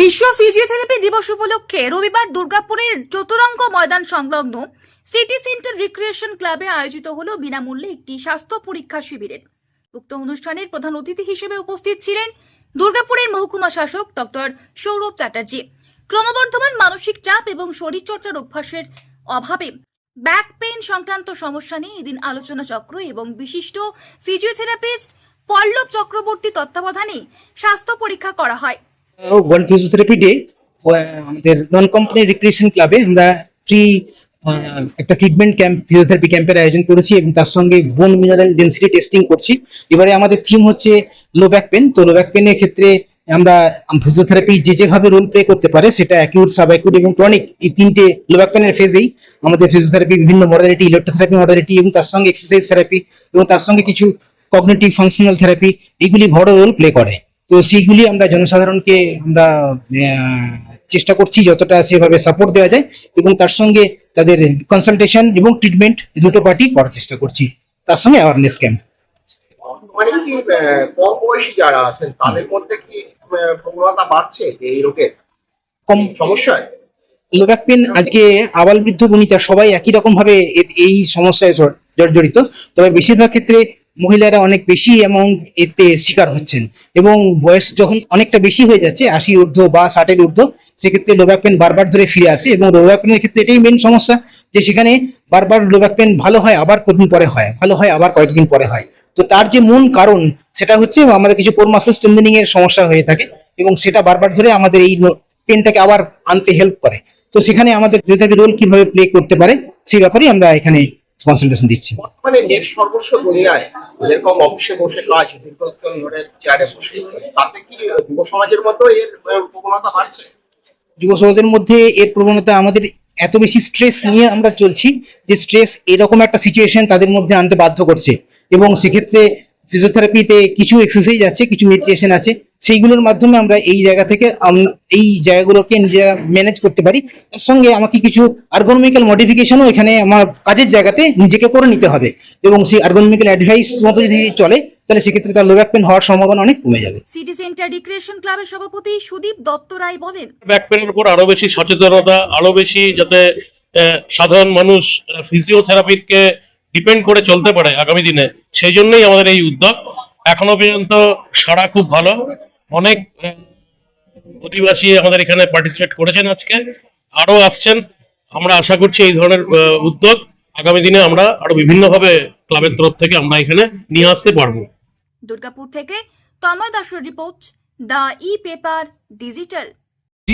বিশ্ব ফিজিওথেরাপি দিবস উপলক্ষে রবিবার দুর্গাপুরের চতুরঙ্গ ময়দান সংলগ্ন সিটি সেন্টার রিক্রিয়েশন ক্লাবে আয়োজিত হল বিনামূল্যে একটি স্বাস্থ্য পরীক্ষা শিবিরের। উক্ত অনুষ্ঠানের প্রধান অতিথি হিসেবে উপস্থিত ছিলেন দুর্গাপুরের মহকুমা শাসক ডক্টর সৌরভ চ্যাটার্জি। ক্রমবর্ধমান মানসিক চাপ এবং শরীরচর্চার অভ্যাসের অভাবে ব্যাক পেইন সংক্রান্ত সমস্যা নিয়ে এদিন আলোচনা চক্র এবং বিশিষ্ট ফিজিওথেরাপিস্ট পল্লব চক্রবর্তী তত্ত্বাবধানে স্বাস্থ্য পরীক্ষা করা হয়। ওয়ার্ল্ড ফিজিওথেরাপি ডে আমাদের নন কোম্পানি রিক্রিয়েশন ক্লাবে আমরা ফ্রি একটা ট্রিটমেন্ট ক্যাম্প ফিজিওথেরাপি ক্যাম্পের আয়োজন করেছি এবং তার সঙ্গে বোন মিনারেল ডেন্সিটি টেস্টিং করছি। এবারে আমাদের থিম হচ্ছে লো ব্যাক পেন তো লো ব্যাক পেনের ক্ষেত্রে আমরা ফিজিওথেরাপি যে যেভাবে রোল প্লে করতে পারে, সেটা অ্যাকিউট সাব অ্যাকিউট এবং ক্রনিক এই তিনটে লো ব্যাক পেনের ফেজেই আমাদের ফিজিওথেরাপি বিভিন্ন মডালিটি ইলেকট্রোথেরাপি মডালিটি এবং তার সঙ্গে এক্সারসাইজ থেরাপি এবং তার সঙ্গে কিছু কগনিটিভ ফাংশনাল থেরাপি এগুলি বড় রোল প্লে করে। তো সেইগুলি আমরা জনসাধারণকে আমরা চেষ্টা করছি যতটা সেভাবে সাপোর্ট দেওয়া যায় এবং তার সঙ্গে তাদের কনসালটেশন এবং ট্রিটমেন্ট দুটো পার্টি করার চেষ্টা করছি। তার সঙ্গে অ্যাওয়ারনেস ক্যাম্প কি আহ, কম বয়সী যারা আছেন তাদের মধ্যে কি প্রবণতা বাড়ছে এই রোগের কম সমস্যায়? লো পেন আজকে আবাল বৃদ্ধ বনিতা সবাই একই রকম ভাবে এই সমস্যায় জর্জরিত তবে বেশিরভাগ ক্ষেত্রে মহিলারা অনেক বেশি অ্যামাউন্ট এতে শিকার হচ্ছেন এবং বয়স যখন অনেকটা বেশি হয়ে যাচ্ছে, আশি ঊর্ধ্ব বা ষাটের ঊর্ধ্ব, সেক্ষেত্রে লো ব্যাক পেন বারবার ধরে ফিরে আসে এবং লো ব্যাক পেনের ক্ষেত্রে এটাই মেন সমস্যা যে সেখানে বারবার লো ব্যাক পেন ভালো হয়, আবার কতদিন পরে হয়, ভালো হয়, আবার কয়েকদিন পরে হয়। তো তার যে মূল কারণ, সেটা হচ্ছে আমাদের কিছু কোর মাসেল স্ট্রেন্থেনিং এর সমস্যা হয়ে থাকে এবং সেটা বারবার ধরে আমাদের এই পেনটাকে আবার আনতে হেল্প করে। তো সেখানে আমাদের রোল কীভাবে প্লে করতে পারে, সেই ব্যাপারে আমরা এখানে কনসালটেশন দিচ্ছি। বর্তমানে সর্বস্ব দুনিয়ায় যেরকম অফিসে বসে কাজ দীর্ঘক্ষণ ধরে চেয়ারে বসে তাতে কি যুব সমাজের মতো এর প্রবণতা বাড়ছে? যুব সমাজের মধ্যে এর প্রবণতা আমাদের এত বেশি স্ট্রেস নিয়ে আমরা চলছি যে স্ট্রেস এরকম একটা সিচুয়েশন তাদের মধ্যে আনতে বাধ্য করছে। এবং সেক্ষেত্রে ফিজিওথেরাপিতে কিছু এক্সারসাইজ আছে কিছু মেডিটেশন আছে সেইগুলোর মাধ্যমে আমরা এই জায়গা থেকে এই জায়গাগুলোকে নিজেরা ম্যানেজ করতে পারি। তার সঙ্গে আমাকে কিছু আর্গোনমিক্যাল মডিফিকেশনও এখানে আমার কাজের জায়গাতে নিজেকে করে নিতে হবে। এবং সেই আর্গোনমিক্যাল অ্যাডভাইস মতো যদি চলে তাহলে সেক্ষেত্রে তার লো ব্যাক পেন হওয়ার সম্ভাবনা অনেক কমে যাবে। সিটি সেন্টার রিক্রিয়েশন ক্লাবের সভাপতি সুদীপ দত্ত রায় বলেন ব্যাক পেনের উপর আরও বেশি সচেতনতা আরও বেশি যাতে সাধারণ মানুষ ফিজিওথেরাপিকে ডিপেন্ড করে চলতে পারে আগামী দিনে। সেই জন্যই আমাদের এই উদ্যোগ। এখনও পর্যন্ত সাড়া খুব ভালো। অনেক অধিবাসী আমাদের এখানে পার্টিসিপেট করেছেন আজকে। আরও আসছেন। আমরা আশা করছি এই ধরনের উদ্যোগ আগামী দিনে আমরা আরও বিভিন্নভাবে ক্লাবের তরফ থেকে আমরা এখানে নিয়ে আসতে পারব। দুর্গাপুর থেকে তন্ময় দাসের report, the e paper digital.